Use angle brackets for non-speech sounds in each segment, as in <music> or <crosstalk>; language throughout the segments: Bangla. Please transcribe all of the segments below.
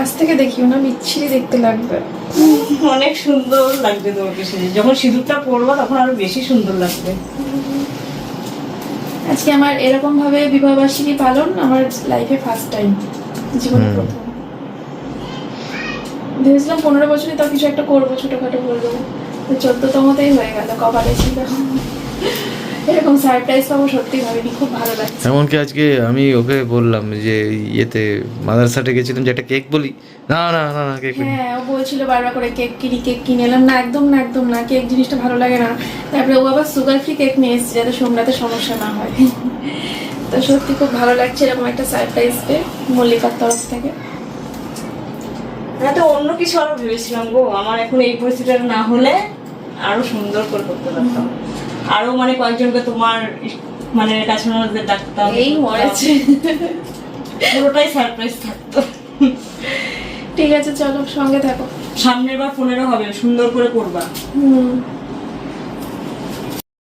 কাছ থেকে দেখিও না বিচ্ছিরি দেখতে লাগবে। অনেক সুন্দর লাগবে তোমাকে সেজে। যখন সিঁদুরটা পরবো তখন আরও বেশি সুন্দর লাগবে। আজকে আমার এরকম ভাবে বিবাহ বার্ষিকী পালন আমার লাইফে ফার্স্ট টাইম জীবনে প্রথম। ভেবেছিলাম পনেরো বছরে তাও কিছু একটা করব ছোটখাটো করব তো চোদ্দতমতেই হয়ে গেল কপালে ছিল। এরকম সারপ্রাইজ পাবো সত্যি ভাবিনি খুব ভালো লাগছে। এমনকি আজকে আমি ওকে বললাম যে ইয়েতে মাদ্রাসাতে গেছিলাম যে একটা কেক বলি। না না না না কেক হ্যাঁ ও বলছিল বারবার করে কেক কিনি কেক কিনে এলাম। না একদম না একদম না কেক জিনিসটা ভালো লাগে না। তারপরে ও আবার সুগার ফ্রি কেক নিয়ে এসেছে যাতে সোমরাতে সমস্যা না হয়। তো সত্যি খুব ভালো লাগছে এরকম একটা সারপ্রাইজ পেয়ে মল্লিকার তরফ থেকে। হ্যাঁ তো অন্য কিছু আরও ভেবেছিলাম গো। আমার এখন এই পরিস্থিতিটা না হলে আরও সুন্দর করে করতে পারতাম। আরও মানে কয়েকজনকে তোমার মানে কাছে ডাকতাম। এই মরেছে। পুরোটাই সারপ্রাইজ থাকতো। ঠিক আছে চলো সঙ্গে থাকো। সামনের বার পনেরো হবে সুন্দর করে করবা। হুম।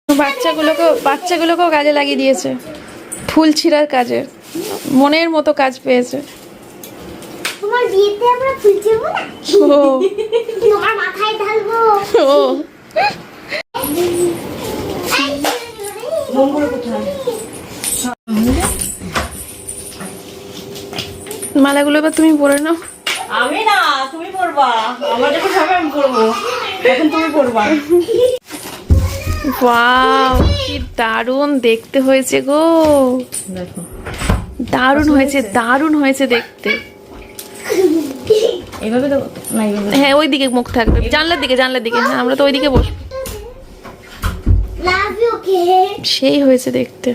বাচ্চাগুলোকে বাচ্চাগুলোকেও কাজে লাগিয়ে দিয়েছে। ফুল ছিঁড়ার কাজে। মনের মতো কাজ পেয়েছে। তোমার বিয়েতে আমরা ফুল চেবো না? ও। তোমার মাথায় ঢালবো। ও। মঙ্গল কোথায়? মালাগুলো এবার তুমি পরে নাও। আমি না তুমি পড়বা আমার যখন হবে আমি এখন তুমি পড়বা ওয়াও কি দারুণ দেখতে হয়েছে গো। দেখো। দারুণ হয়েছে দারুণ হয়েছে দেখতে। না হ্যাঁ ওই দিকে মুখ থাকবে। জানলার দিকে জানলার দিকে। হ্যাঁ আমরা তো ওই দিকে বসবো। সেই হয়েছে দেখতে।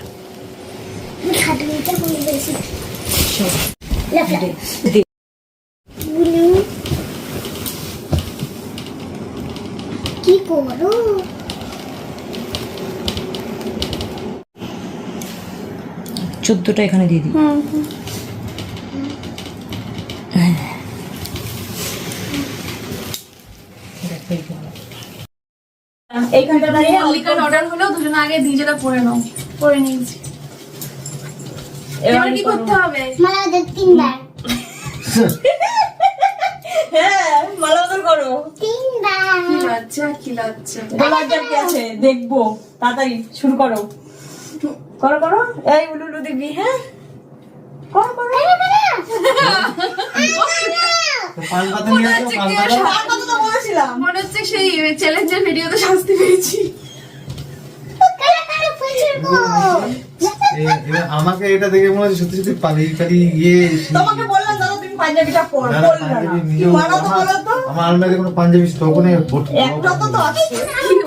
কি করো? চোদ্দটা এখানে দিয়ে দিই। হুম হুম। এইখানটা অর্ডার হলেও দুজনে আগে নিজেরা পরে নাও। পরে নিয়েছি। এবার কি করতে হবে? মালা দে তিনবার। হ্যাঁ মালা করো। তিনবার। কি লজ্জা কি লজ্জা। গোলাপজাম কি আছে? দেখব। তাড়াতাড়ি শুরু করো। করো করো। এই উলু উলু দেখবি হ্যাঁ? মনে হচ্ছে সেই চ্যালেঞ্জের ভিডিওতে শাস্তি পেয়েছি। আমাকে এটা দেখে মনে হচ্ছে সত্যি সত্যি পালিয়ে পালিয়ে তোমাকে বললাম দাদা তুমি পাঞ্জাবিটা পর আমার- বলো তো? আমার আলমারিতে কোনো পাঞ্জাবি স্টক নেই একটা তো তো আছে।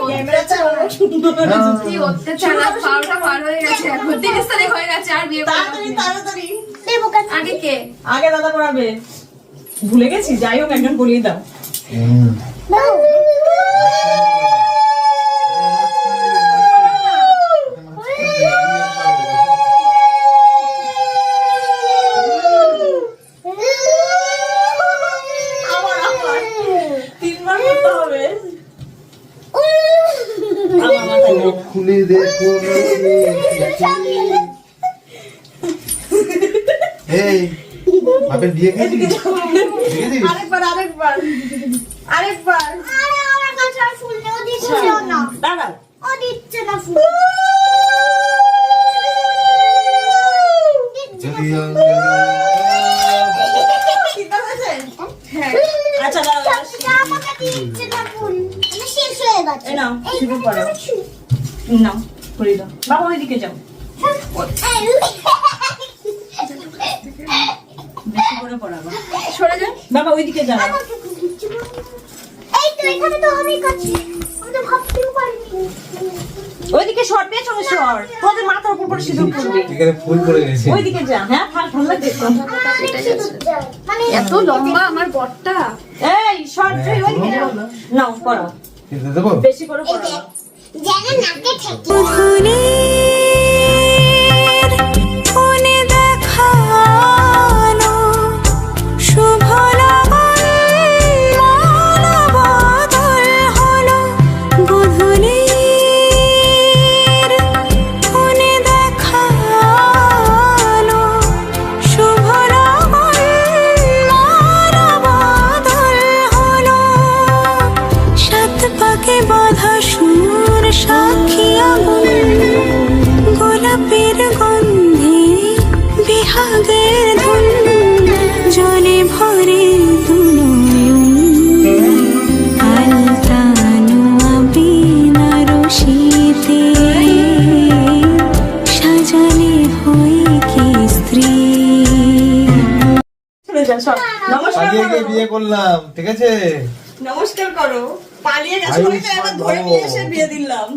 ক্যামেরা চালানো? সুন্দর অত্যাচার পার হয়ে গেছে এখন তিরিশ তারিখ হয়ে গেছে আর বিয়ে তাড়াতাড়ি তাড়াতাড়ি। দেবো আগে কে? আগে দাদা পড়াবে। ভুলে গেছি যাই হোক একজন বলিয়ে দাও হুম। আবার আবার তিনবার করতে হবে আমার মাথায় চোখ খুলে দেখো এই আরেকবার আরেকবার। আরেকবার। আরে আমার কাছে আর ফুল নেই দিচ্ছে না। দাঁড়াও। ও দিচ্ছে না ফুল। যদি ঠিক আছে আচ্ছা আমাকে দিচ্ছে না ফুল। আমার শেষ হয়ে গেছে। নাও শুরু করো নাও করে দাও। বাবা ওইদিকে যাও। বেশি পড়াবা। সরে যান বাবা ওইদিকে যাও এই তো এখানে তো আমি কাছে আমি তো ভাবতেও পারিনি। ওইদিকে সর পেছনে সর। তোদের মাথার উপর পড়ে সিঁদুর পড়বে। এখানে ফুল পড়ে গেছে ওইদিকে যা হ্যাঁ সিঁদুর চাই। মানে এত লম্বা আমার বটটা। এই সর তুই ওইদিকে যাও নাও পড়ো। বেশি করে পড়াবা যেন নাকে ঠেকে। চলে যা নমস্কার পালিয়ে বিয়ে করলাম ঠিক আছে? নমস্কার করো। পালিয়ে গেছো বলে তো এবার ধরে নিয়ে এসে বিয়ে দিলাম।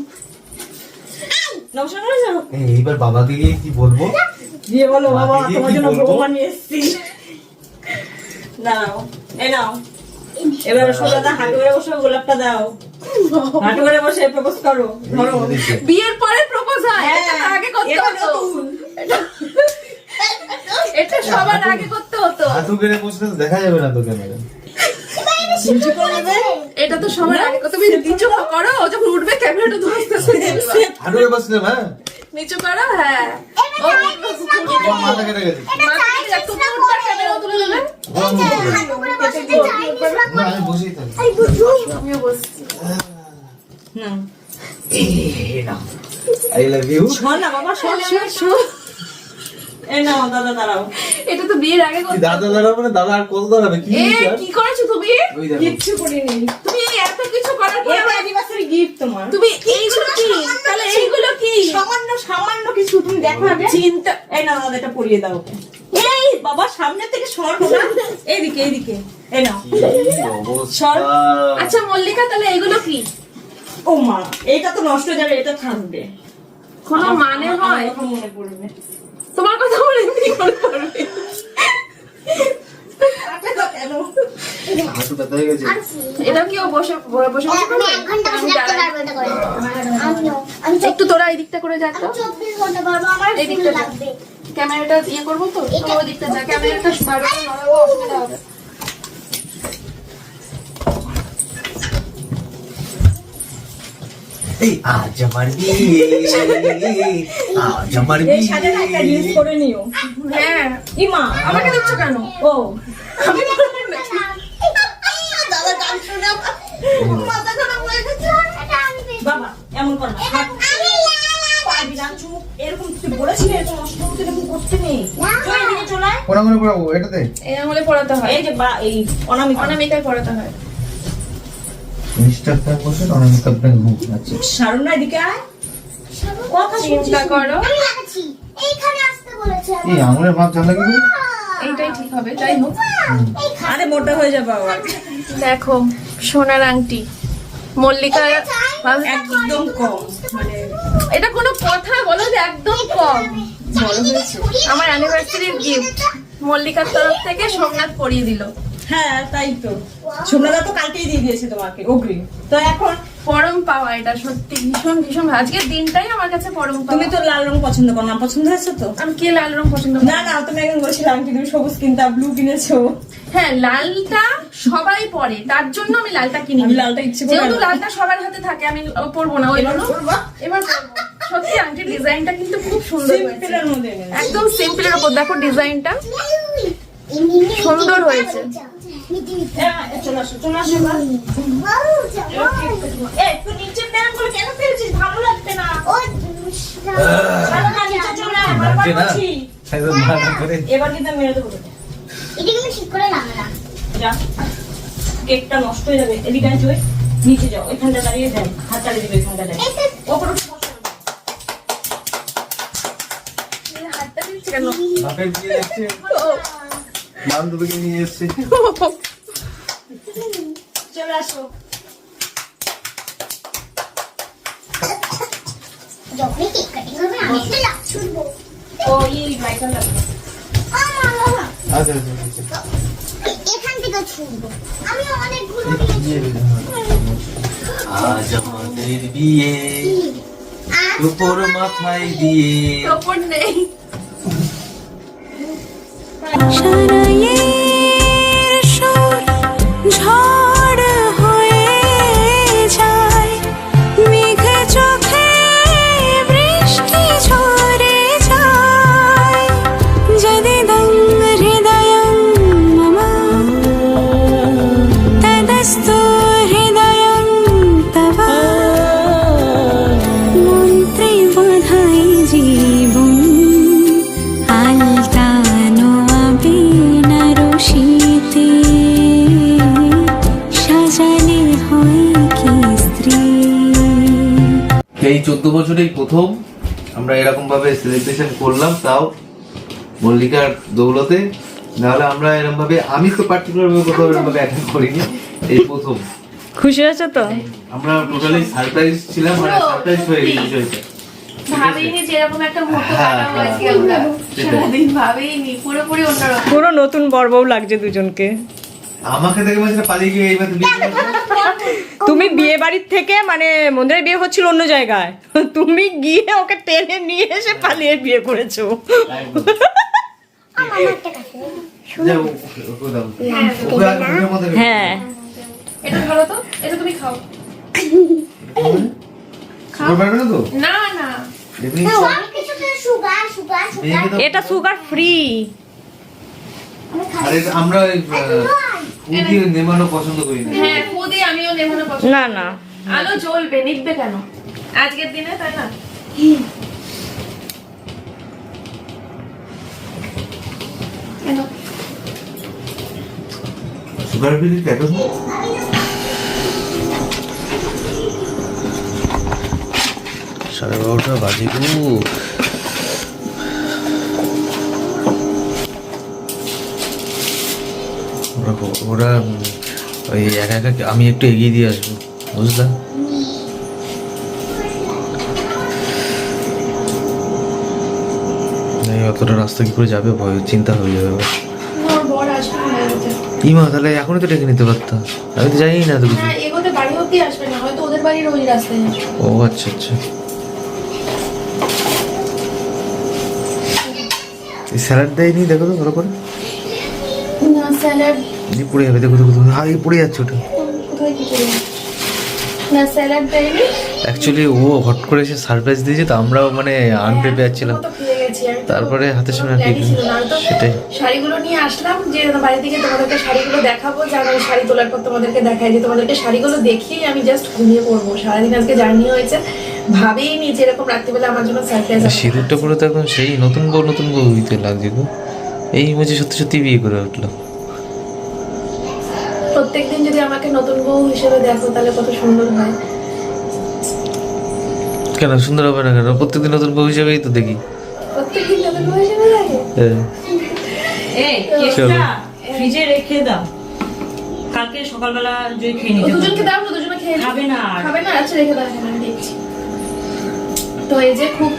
নমস্কার করে যাও এইবার বাবাকে গিয়ে কি বলব? বিয়ে বলো বাবা তোমার জন্য ভগবান নিয়ে এসেছি। দাঁড়াও এই নাও। এবার সোজাদা হাঁটু করে বসে গোলাপটা দাও। হাঁটু করে বসে প্রপোজ করো ধরো। বিয়ের পরে প্রপোজ হয় আগে করতে নতুন। এটা সবার আগে করতে হতো হাতু কেড়ে বসলে দেখা যাবে না তো ক্যামেরা নিচু করে নেবে এটা তো সবার আগে তুমি নিচু করো ও যখন উঠবে ক্যামেরাটা ধরতে হাতু কেড়ে বসলাম হ্যাঁ নিচু করো হ্যাঁ মাথা কেটে গেছে না আই লাভ ইউ শোন না বাবা শোন শোন শোন এই নাও দাদা দাঁড়াও। এটা তো বিয়ের আগে করতে দাদা মানে দাদা আর কত দাঁড়াবে? কি এ হয়েছে আর? কি করেছ তুমি? কিচ্ছু করিনি। তুমি এত কিছু করার পরে এটা অ্যানিভার্সারি গিফট তোমার। তুমি এইগুলো কি? তাহলে এইগুলো কি? সামান্য সামান্য কিছু তুমি দেখো আগে। চিন্তা এই নাও দাদা এটা পরিয়ে দাও। এই বাবা সামনে থেকে সর না <laughs> এইদিকে এইদিকে। এই নাও। কি আচ্ছা মল্লিকা তাহলে এগুলো কি? ও মা এটা তো নষ্ট হয়ে যাবে এটা থাকবে। কোনো মানে হয় মনে পড়বে। তোমার কথা বলে কি মনে পড়বে। এটাও কি বসে বসে এটা একটু তোরা এই দিকটা করে যাক এই দিকটা ক্যামেরাটা ইয়ে করব তো ওদিকটা ওই দিকটা যা। ক্যামেরাটা অসুবিধা হবে। এই আজ আমার বিয়ে। আজ আমার এই বিয়ে। সাজাটা একটা রিলস করে নিও। হ্যাঁ। ইমা আমাকে দেখছ কেন? ও। আমি দাদা গান শুনে মাথা খারাপ হয়ে গেছে। বাবা এমন কর না। এরকম তুই বলেছিলি এরকম অষ্টম এরকম করতে নেই চলে পড়াবো? এটাতে? পড়াতে হয়। এই যে বা এই অনামিকা। অনামিকায় পড়াতে হয়। মিস্টার বসে অনামিকা বুক আছে। সারুন এদিকে আয়। কথা চিন্তা করো। আমি লাগাচ্ছি। এইখানে আসতে বলেছে এই আঙুলের মাপ জানলা কি এইটাই ঠিক হবে যাই হোক। আরে মোটা হয়ে যাবে আবার। দেখো সোনার আংটি। মল্লিকা একদম কম মানে এটা কোনো কথা বলো যে একদম কম। বড় হয়েছে আমার অ্যানিভার্সারির গিফট মল্লিকার তরফ থেকে সোমনাথ পরিয়ে দিল। হ্যাঁ তাই তো। কালকেই দিয়ে দিয়েছে তোমাকে অগ্রিম। তো এখন পরম পাওয়া এটা সত্যি ভীষণ ভীষণ আজকের দিনটাই আমার কাছে পরম পাওয়া। তুমি তো লাল রং পছন্দ করো না পছন্দ হয়েছে তো? আমি কে লাল রং পছন্দ না না তুমি একদিন বলছিলাম কি তুমি সবুজ কিনতা ব্লু কিনেছো। হ্যাঁ লালটা সবাই পরে তার জন্য আমি লালটা কিনি আমি লালটা ইচ্ছে করে যেহেতু লালটা সবার হাতে থাকে আমি পরবো না ওই এবার জন্য এবার সত্যি আংটির ডিজাইনটা কিন্তু খুব সুন্দর হয়েছে। একদম সিম্পলের উপর। দেখো ডিজাইনটা। ইনি, ইনি, সুন্দর হয়েছে। এবার। কিন্তু মেরে দেবো এটা কিন্তু ঠিক করে লাগালাম যা। কেকটা নষ্ট হয়ে যাবে। এদিকে আয় নিচে যাও। এখানটা দাঁড়িয়ে যাও হাত চালিয়ে দিবে এখানটা দাঁড়িয়ে ওপরে হাতটা দিচ্ছে কেন? বান্ধবীকে নিয়ে এসছে। চলে আসো। যখনই কেক কাটিং হবে আমি একটা লাভ ছুটবো। ও এই লাইটার লাগবে। আচ্ছা আচ্ছা আচ্ছা। এখান থেকে ছুটবো। আমি অনেকগুলো বিয়ে আজ আমাদের বিয়ে উপর মাথায় দিয়ে। ওপর নেই। সারাইয়ের চোদ্দ বছরেই প্রথম আমরা এরকম ভাবে সেলিব্রেশন করলাম তাও মল্লিকার দৌলতে। নাহলে আমরা এরকম ভাবে আমি তো পার্টিকুলার ভাবে কোথাও এরকম ভাবে অ্যাটেন্ড করিনি এই প্রথম। খুশি হয়েছে তো? আমরা টোটালি সারপ্রাইজ ছিলাম মানে সারপ্রাইজ হয়ে গেছে বিষয়টা। ভাবিনি যে এরকম একটা মুহূর্ত হ্যাঁ, কাটাবো হ্যাঁ। আজকে আমরা। সেটাই। সারাদিন ভাবিনি পুরোপুরি অন্যরকম। পুরো নতুন বর্বউ লাগছে দুজনকে। আমাকে দেখে মানে পালিয়ে গিয়ে এইবার বিয়ে তুমি বিয়ে বাড়ির থেকে মানে মন্দিরের বিয়ে হচ্ছিল অন্য জায়গায়। <laughs> তুমি গিয়ে ওকে টেনে নিয়ে এসে পালিয়ে বিয়ে করেছ। রেখে হ্যাঁ এটা ভালো তো? এটা তুমি খাও। সুগার না না। এটা ফ্রি আরে আমরা ওই নেমানো পছন্দ করি না। হ্যাঁ খুদি আমিও নেমনে পছন্দ না না। আলো জ্বলবে নিববে কেন? আজকের দিনে তাই না? সাড়ে বারোটা বাজে। গো ওরা ওরা ওই একা একা আমি একটু এগিয়ে দিয়ে আসব বুঝলা? অতটা রাস্তা কি করে যাবে? ভয় চিন্তা হয়ে যাবে। ইমা তাহলে এখনই তো ডেকে নিতে পারতাম আমি তো জানি না তো রাস্তায় আসবে। ও আচ্ছা আচ্ছা। স্যালাড দেয়নি দেখো তো ভালো করে। না স্যালাড এই পড়ে যাবে দেখো দেখো হ্যাঁ পড়ে যাচ্ছে ওটা। অ্যাকচুয়ালি ও হট করে এসে সারপ্রাইজ দিয়েছে তো আমরাও মানে আনপ্রিপেয়ার ছিলাম। ও তো খেয়ে গেছি আমি তো তারপরে হাতের সামনে আর কি সেটাই। শাড়িগুলো নিয়ে আসলাম যে বাড়ি থেকে তোমাদেরকে শাড়িগুলো দেখাবো যে আমি শাড়ি তোলার পর তোমাদেরকে দেখাই যে তোমাদেরকে শাড়িগুলো দেখিয়ে আমি জাস্ট ঘুমিয়ে পড়ব। সারাদিন আজকে জার্নি হয়েছে ভাবেই নি যে এরকম রাত্রিবেলা আমার জন্য সারপ্রাইজ সিঁদুরটা পরে তো একদম সেই নতুন বউ নতুন বউ হইতে লাগছে গো। এই বুঝি সত্যি সত্যি বিয়ে করে উঠল প্রত্যেকদিন যদি আমাকে নতুন বউ হিসেবে দেখো তাহলে কত সুন্দর হয়। কেন সুন্দর হবে না কেন? প্রত্যেকদিন নতুন বউ হিসেবেই তো দেখি। প্রত্যেকদিন নতুন বউ হিসেবে দেখে? হ্যাঁ। এই। কেকটা ফ্রিজে রেখে দাও। কালকে সকালবেলা জয় খেয়ে নিতে দুজনকে দাও না দুজনে খেয়ে। খাবে না খাবে না? আচ্ছা রেখে দাও আমি দেখছি। তো এই যে খুব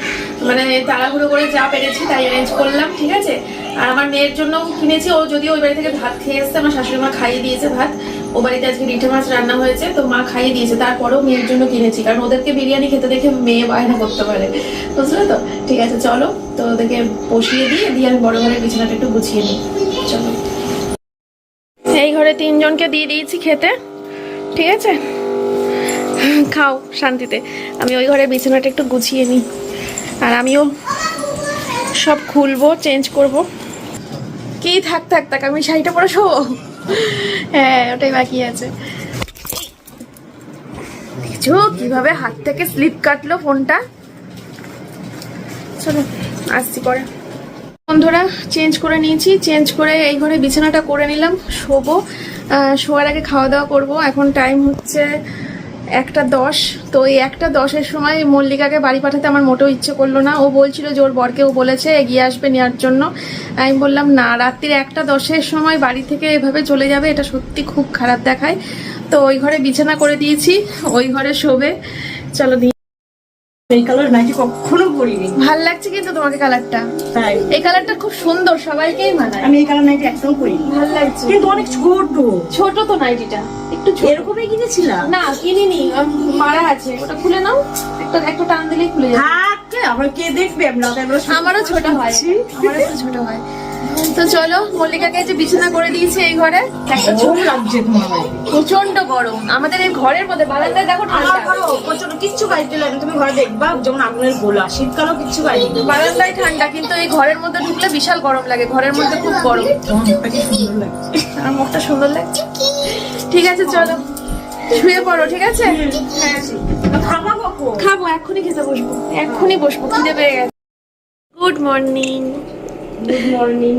মানে তাড়াহুড়ো করে যা পেরেছি তাই অ্যারেঞ্জ করলাম, ঠিক আছে? আর আমার মেয়ের জন্য কিনেছি, ও যদি ওই বাড়ি থেকে ভাত খেয়ে এসছে, আমার শাশুড়ি মা খাইয়ে দিয়েছে ভাত। ও বাড়িতে আজকে রিঠে মাছ রান্না হয়েছে, তো মা খাইয়ে দিয়েছে। তারপরেও মেয়ের জন্য কিনেছি, কারণ ওদেরকে বিরিয়ানি খেতে দেখে মেয়ে বায়না করতে পারে। বুঝলে তো? ঠিক আছে, চলো, তো ওদেরকে বসিয়ে দিয়ে দিয়ে আমি বড় ঘরের বিছানাটা একটু গুছিয়ে নিই। চলো। এই ঘরে তিনজনকে দিয়ে দিয়েছি খেতে, ঠিক আছে? খাও, শান্তিতে। আমি ওই ঘরে বিছানাটা একটু গুছিয়ে নিই। আর আমিও সব খুলবো চেঞ্জ করব। কি থাক থাক থাক, আমি শাড়িটা পরে শোবো? হ্যাঁ ওটাই বাকি আছে। দেখছ, কীভাবে হাত থেকে স্লিপ কাটলো ফোনটা? চলো, আসছি পরে। বন্ধুরা চেঞ্জ করে নিয়েছি চেঞ্জ করে এই ঘরে বিছানাটা করে নিলাম, শোবো। শোয়ার আগে খাওয়া দাওয়া করব। এখন টাইম হচ্ছে একটা দশ। তো এই একটা দশের সময় মল্লিকাকে বাড়ি পাঠাতে আমার মোটেও ইচ্ছে করল না। ও বলছিল যে ওর বরকেও বলেছে এগিয়ে আসবে নেওয়ার জন্য। আমি বললাম না রাত্রির একটা দশের সময় বাড়ি থেকে এভাবে চলে যাবে এটা সত্যি খুব খারাপ দেখায়। তো ওই ঘরে বিছানা করে দিয়েছি ওই ঘরে শোবে। চলো এই কালার নাকি কখনো পরিনি। ভালো লাগছে কিন্তু তোমাকে কালারটা। তাই। এই কালারটা খুব সুন্দর সবাইকেই মানায়। আমি এই কালার নাইটি একদম পরিনি। ভালো লাগছে। কিন্তু অনেক ছোট। ছোট তো নাইটিটা। একটু এরকমই কিনেছিলাম। না কিনিনি। মারা আছে। ওটা খুলে নাও। একটা একটা টান দিলেই খুলে যাবে। থাক আবার কে দেখবে? আমরা আমারও ছোট হয়। আমারও একটু ছোট হয়। তো চলো মল্লিকাকে যে বিছানা করে দিয়েছি এই ঘরে। একটা ছোট লাগছে প্রচণ্ড গরম। আমাদের এই ঘরের মধ্যে বারান্দায় দেখো ঠান্ডা। প্রচণ্ড কিচ্ছু লাগে না। তুমি ঘরে দেখবা যেমন আগুনের গোলা। শীতকালেও কিচ্ছু বাড়িতে বারান্দায় ঠান্ডা কিন্তু এই ঘরের মধ্যে ঢুকলে বিশাল গরম লাগে। ঘরের মধ্যে খুব গরম। তোমার মুখটা কি সুন্দর লাগছে? আমার মুখটা সুন্দর লাগছে। ঠিক আছে চলো। শুয়ে পড়ো ঠিক আছে? হ্যাঁ খাবা খাব এক্ষুনি খেতে বসবো এক্ষুনি বসবো খিদে পেয়ে গেছে। Good morning good morning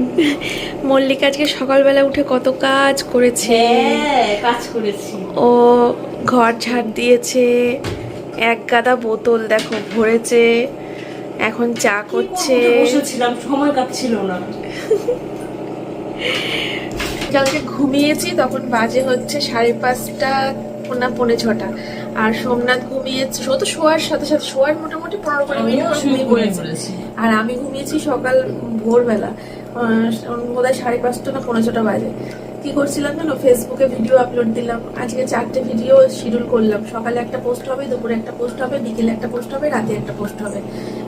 Mallika আজকে সকালবেলা উঠে কত কাজ করেছে। হ্যাঁ কাজ করেছি। ও ঘর ঝাড় দিয়েছে এক গাদা বোতল দেখো ভরেছে এখন চা করছে। বসেছিলাম সময় কাটছিল না। <laughs> কালকে ঘুমিয়েছি তখন বাজে হচ্ছে সাড়ে পাঁচটা না পৌনে ছটা। আর সোমনাথ ঘুমিয়েছে ও তো শোয়ার সাথে সাথে শোয়ার মোটামুটি পনেরো কুড়ি মিনিট ঘুমিয়ে পড়েছে। আর আমি ঘুমিয়েছি সকাল ভোরবেলা বোধ হয় সাড়ে পাঁচটা না পৌনে ছটা বাজে। কি করছিলাম জানো? ফেসবুকে ভিডিও আপলোড দিলাম। আজকে চারটে ভিডিও শিডিউল করলাম। সকালে একটা পোস্ট হবে, দুপুরে একটা পোস্ট হবে, বিকেলে একটা পোস্ট হবে, রাতে একটা পোস্ট হবে।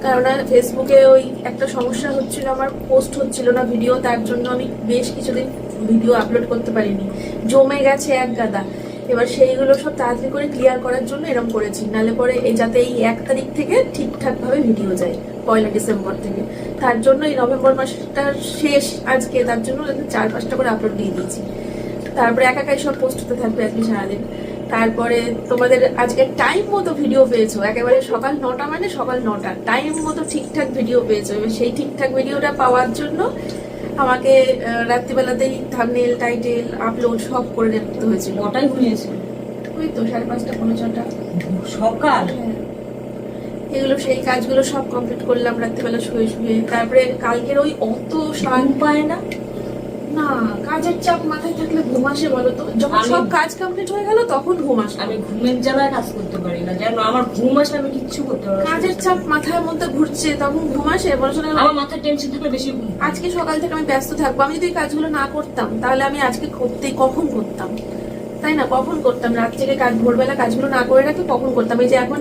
কারণ ফেসবুকে ওই একটা সমস্যা হচ্ছিল, আমার পোস্ট হচ্ছিল না ভিডিও তার জন্য আমি বেশ কিছুদিন ভিডিও আপলোড করতে পারিনি। জমে গেছে এক গাদা। এবার সেইগুলো সব তাড়াতাড়ি করে ক্লিয়ার করার জন্য এরকম করেছি। নালে পরে এই যাতে এই এক তারিখ থেকে ঠিকঠাক ভাবে ভিডিও যায়, পয়লা ডিসেম্বর থেকে। তার জন্য এই নভেম্বর মাসটা শেষ, আজকে তার জন্য চার পাঁচটা করে আপলোড দিয়ে দিয়েছি। তারপরে একা একাই সব পোস্ট হতে থাকবে আজকে সারাদিন। তারপরে তোমাদের আজকে টাইম মতো ভিডিও পেয়েছ, একেবারে সকাল নটা মানে সকাল নটা। টাইম মতো ঠিকঠাক ভিডিও পেয়েছ, এবার সেই ঠিকঠাক ভিডিওটা পাওয়ার জন্য আমাকে রাত্রিবেলাতেই থামনেল টাইটেল আপলোড সব করে রাখতে হয়েছিল। কটায় ঘুমিয়েছে? ওই তো সাড়ে পাঁচটা পনেরো ছটা। সকাল? হ্যাঁ। এগুলো সেই কাজগুলো সব কমপ্লিট করলাম রাত্রিবেলা শুয়ে শুয়ে। তারপরে কালকের ওই অত সান পায় না? না কাজের চাপ মাথায় থাকলে ঘুম আসে বলো তো? যখন সব কাজ কমপ্লিট হয়ে গেল তখন ঘুম আসে। আমি ঘুমের জ্বালায় কাজ করতে পারি না। যেন আমার ঘুম আসলে আমি কিচ্ছু করতে পারি কাজের চাপ মাথার মধ্যে ঘুরছে তখন ঘুম আসে বলো শোনো, আমার মাথায় টেনশন থাকলে বেশি ঘুম আজকে সকাল থেকে আমি ব্যস্ত থাকব। আমি যদি কাজগুলো না করতাম তাহলে আমি আজকে করতে কখন করতাম? তাই না? কখন করতাম? রাত থেকে কাজ ভোরবেলা কাজগুলো না করে রাখি কখন করতাম? এই যে এখন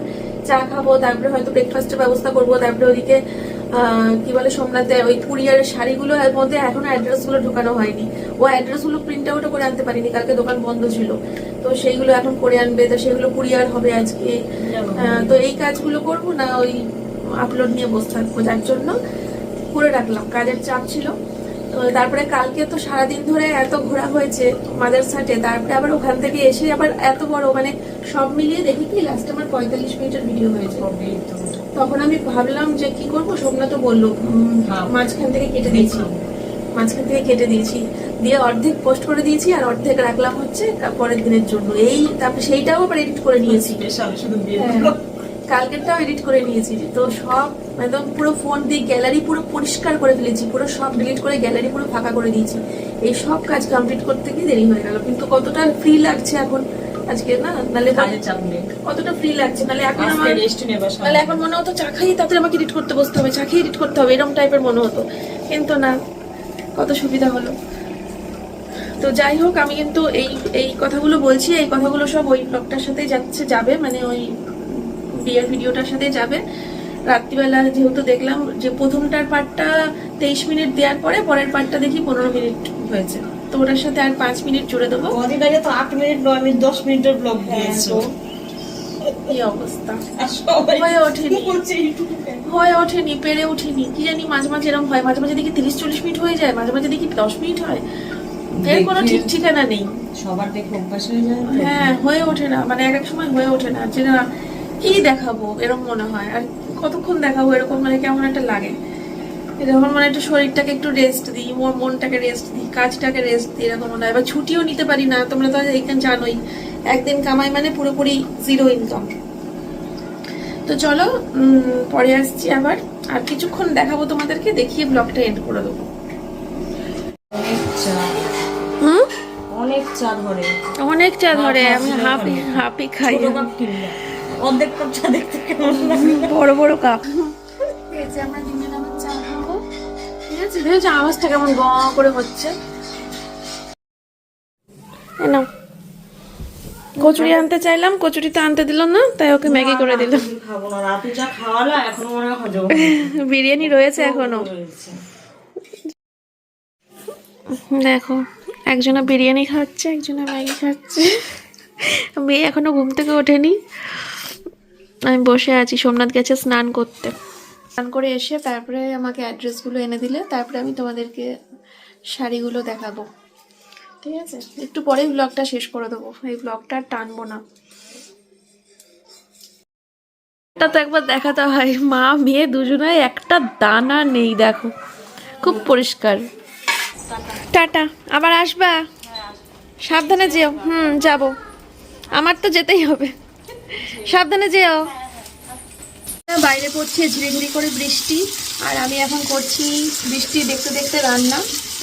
চা খাব তারপরে হয়তো ব্রেকফাস্টের ব্যবস্থা করব তারপরে ওদিকে কি বলে সোমনাথে ওই কুরিয়ারের শাড়িগুলো মধ্যে এখনও অ্যাড্রেসগুলো ঢোকানো হয়নি। ও অ্যাড্রেসগুলো প্রিন্ট আউটও করে আনতে পারিনি কালকে দোকান বন্ধ ছিল। তো সেইগুলো এখন করে আনবে তো সেগুলো কুরিয়ার হবে আজকে। তো এই কাজগুলো করব না ওই আপলোড নিয়ে বসে থাকব যার জন্য করে রাখলাম। কাজের চাপ ছিল। তো তারপরে কালকে তো সারাদিন ধরে এত ঘোরা হয়েছে মাদার সাটে তারপরে আবার ওখান থেকে এসে আবার এত বড় মানে সব মিলিয়ে দেখি কি লাস্ট আমার পঁয়তাল্লিশ মিনিটের ভিডিও হয়েছে। তখন আমি ভাবলাম যে কি করব? সোমনাথ তো বলল হ্যাঁ। মাঝখান থেকে কেটে দিয়েছি। মাঝখান থেকে কেটে দিয়েছি। দিয়ে অর্ধেক পোস্ট করে দিয়েছি আর অর্ধেক রাখলাম হচ্ছে পরের দিনের জন্য। এই তারপরে সেইটাও আবার এডিট করে নিয়েছি। হ্যাঁ। কালকেরটাও এডিট করে নিয়েছি। তো সব একদম পুরো ফোন দিয়ে গ্যালারি পুরো পরিষ্কার করে ফেলেছি। পুরো সব ডিলিট করে গ্যালারি পুরো ফাঁকা করে দিয়েছি। এই সব কাজ কমপ্লিট করতে গিয়ে দেরি হয়ে গেল। কিন্তু কতটা ফ্রি লাগছে এখন? আজকে না? নালে কাজের চাপ নেই। কতটা ফ্রি লাগছে। নালে এখন আমার রেস্ট নেবার নাহলে এখন মনে হতো চা খাই তাড়াতাড়ি আমাকে এডিট করতে বসতে হবে চা খেয়ে এডিট করতে হবে এরকম টাইপের মনে হতো। কিন্তু না কত সুবিধা হলো। তো যাই হোক আমি কিন্তু এই এই কথাগুলো বলছি এই কথাগুলো সব ওই ব্লগটার সাথেই যাচ্ছে যাবে মানে ওই বিয়ের ভিডিওটার সাথে যাবে। রাত্রিবেলা যেহেতু দেখলাম যে প্রথমটার পার্টটা তেইশ মিনিট দেওয়ার পরে পরের পার্টটা দেখি পনেরো মিনিট হয়েছে। তো ওটার সাথে আর পাঁচ মিনিট জুড়ে দেবো। কাছে তো আট মিনিট নয় মিনিট দশ মিনিটের ব্লগ দিয়েছ। এই অবস্থা। হয়ে ওঠেনি। বলছে হয়ে ওঠেনি পেরে উঠিনি। কি জানি মাঝে মাঝে এরকম হয় মাঝে মাঝে দেখি তিরিশ চল্লিশ মিনিট হয়ে যায় মাঝে মাঝে দেখি দশ মিনিট হয়। এর কোনো ঠিক ঠিকানা নেই। সবার দেখে অভ্যাস হয়ে যায়। হ্যাঁ হয়ে ওঠে না। মানে এক এক সময় হয়ে ওঠে না। যে না কি দেখাবো এরকম মনে হয়। আর কতক্ষণ দেখাবো এরকম মানে কেমন একটা লাগে। যখন মানে একটু শরীরটাকে একটু রেস্ট দিই মনটাকে রেস্ট দিই কাজটাকে রেস্ট দিই এরকম মনে হয়। এবার ছুটিও নিতে পারি না তোমরা তো এইখানে জানোই একদিন কামাই মানে পুরোপুরি জিরো ইনকাম তো চলো পরে আসছি আবার। আর কিছুক্ষণ দেখাবো তোমাদেরকে দেখিয়ে ব্লগটা এন্ড করে দেবো। অনেক চা। ধরে। অনেক চা ধরে আমি হাফ হাফি খাব। হাফি খাই। অর্ধেক কাপ চা দেখতে বড় বড় কাপ আমরা ঠিক আওয়াজটা কেমন গ করে হচ্ছে? নাও। কচুরি আনতে চাইলাম কচুরি তো আনতে দিল না তাই ওকে ম্যাগি করে দিল আমি খাব না। রাতে চা খাওয়ালা এখনও হজম হয়নি। <laughs> বিরিয়ানি রয়েছে এখনও। দেখো একজনে বিরিয়ানি খাচ্ছে একজনে ম্যাগি খাচ্ছে। মেয়ে এখনও ঘুম থেকে ওঠেনি। আমি বসে আছি সোমনাথ গেছে স্নান করতে। স্নান করে এসে তারপরে আমাকে অ্যাড্রেসগুলো এনে দিলে, তারপরে আমি তোমাদেরকে শাড়িগুলো দেখাবো। ঠিক আছে? একটু পরেই ব্লগটা শেষ করে দেবো। এই ব্লগটা টানবো না। তো একবার দেখাতে হয়। মা, মেয়ে দুজনায় একটা দানা নেই, দেখো। খুব পরিষ্কার। টাটা। আবার আসবা? সাবধানে যেও। হুম, যাব। আমার তো যেতেই হবে। সাবধানে যেও। বাইরে পড়ছে ঝিরিঝিরি করে বৃষ্টি, আর আমি এখন করছি বৃষ্টি দেখতে দেখতে রান্না।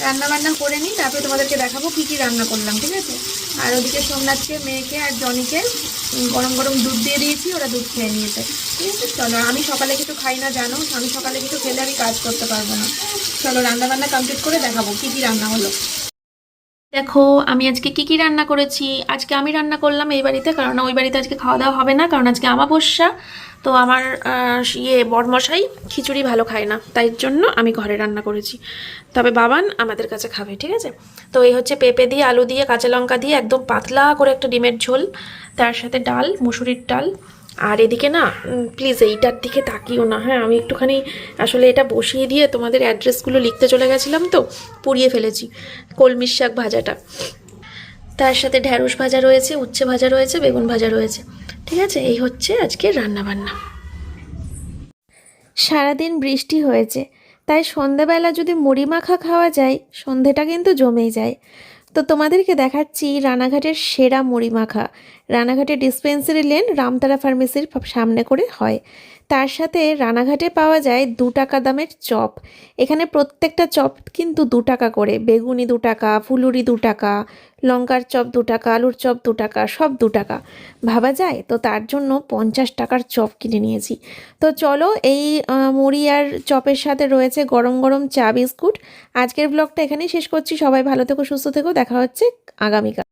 রান্না বান্না করে নিই, তারপরে তোমাদেরকে দেখাবো কি কি রান্না করলাম, ঠিক আছে? আর ওদিকে সোমনাথকে, মেয়েকে আর জনিকে গরম গরম দুধ দিয়ে দিয়েছি, ওরা দুধ খেয়ে নিয়েছে, ঠিক আছে? চলো, আমি সকালে কিছু খাই না, জানো? আমি সকালে কিছু খেলে আমি কাজ করতে পারব না। চলো, রান্না বান্না কমপ্লিট করে দেখাবো কি কি রান্না হলো। দেখো, আমি আজকে কি কি রান্না করেছি? আজকে আমি রান্না করলাম এই বাড়িতে, কারণ ওই বাড়িতে আজকে খাওয়া দাওয়া হবে না, কারণ আজকে আমাবস্যা। তো আমার ইয়ে বরমশাই খিচুড়ি ভালো খায় না, তাই জন্য আমি ঘরে রান্না করেছি। তবে বাবান আমাদের কাছে খাবে, ঠিক আছে? তো এই হচ্ছে পেঁপে দিয়ে, আলু দিয়ে, কাঁচা লঙ্কা দিয়ে একদম পাতলা করে একটা ডিমের ঝোল, তার সাথে ডাল, মুসুরির ডাল। আর এদিকে না প্লিজ এইটার দিকে তাকিও না হ্যাঁ আমি একটুখানি আসলে এটা বসিয়ে দিয়ে তোমাদের অ্যাড্রেসগুলো লিখতে চলে গেছিলাম তো, পুড়িয়ে ফেলেছি, কলমির শাক ভাজাটা। তার সাথে ঢ্যাঁড়স ভাজা রয়েছে, উচ্ছে ভাজা রয়েছে, বেগুন ভাজা রয়েছে, ঠিক আছে? এই হচ্ছে আজকে রান্না বান্না সারাদিন বৃষ্টি হয়েছে, তাই সন্ধেবেলা যদি মুড়ি মাখা খাওয়া যায় সন্ধেটা কিন্তু জমেই যায়। তো তোমাদেরকে দেখাচ্ছি রানাঘাটের সেরা মুড়ি মাখা রানাঘাটের ডিসপেন্সারি লেন রামতারা ফার্মেসির সামনে করে হয়। তার সাথে রানাঘাটে পাওয়া যায় দু টাকা দামের চপ। এখানে প্রত্যেকটা চপ কিন্তু দু টাকা করে। বেগুনি দু টাকা, ফুলুরি দু টাকা, লঙ্কার চপ দু টাকা, আলুর চপ দু টাকা, সব দু টাকা। ভাবা যায়? তো তার জন্য পঞ্চাশ টাকার চপ কিনে নিয়েছি। তো চলো এই মুড়ি আর চপের সাথে রয়েছে গরম গরম চা বিস্কুট। আজকের ব্লগটা এখানেই শেষ করছি। সবাই ভালো থেকো, সুস্থ থেকো। দেখা হচ্ছে আগামীকাল।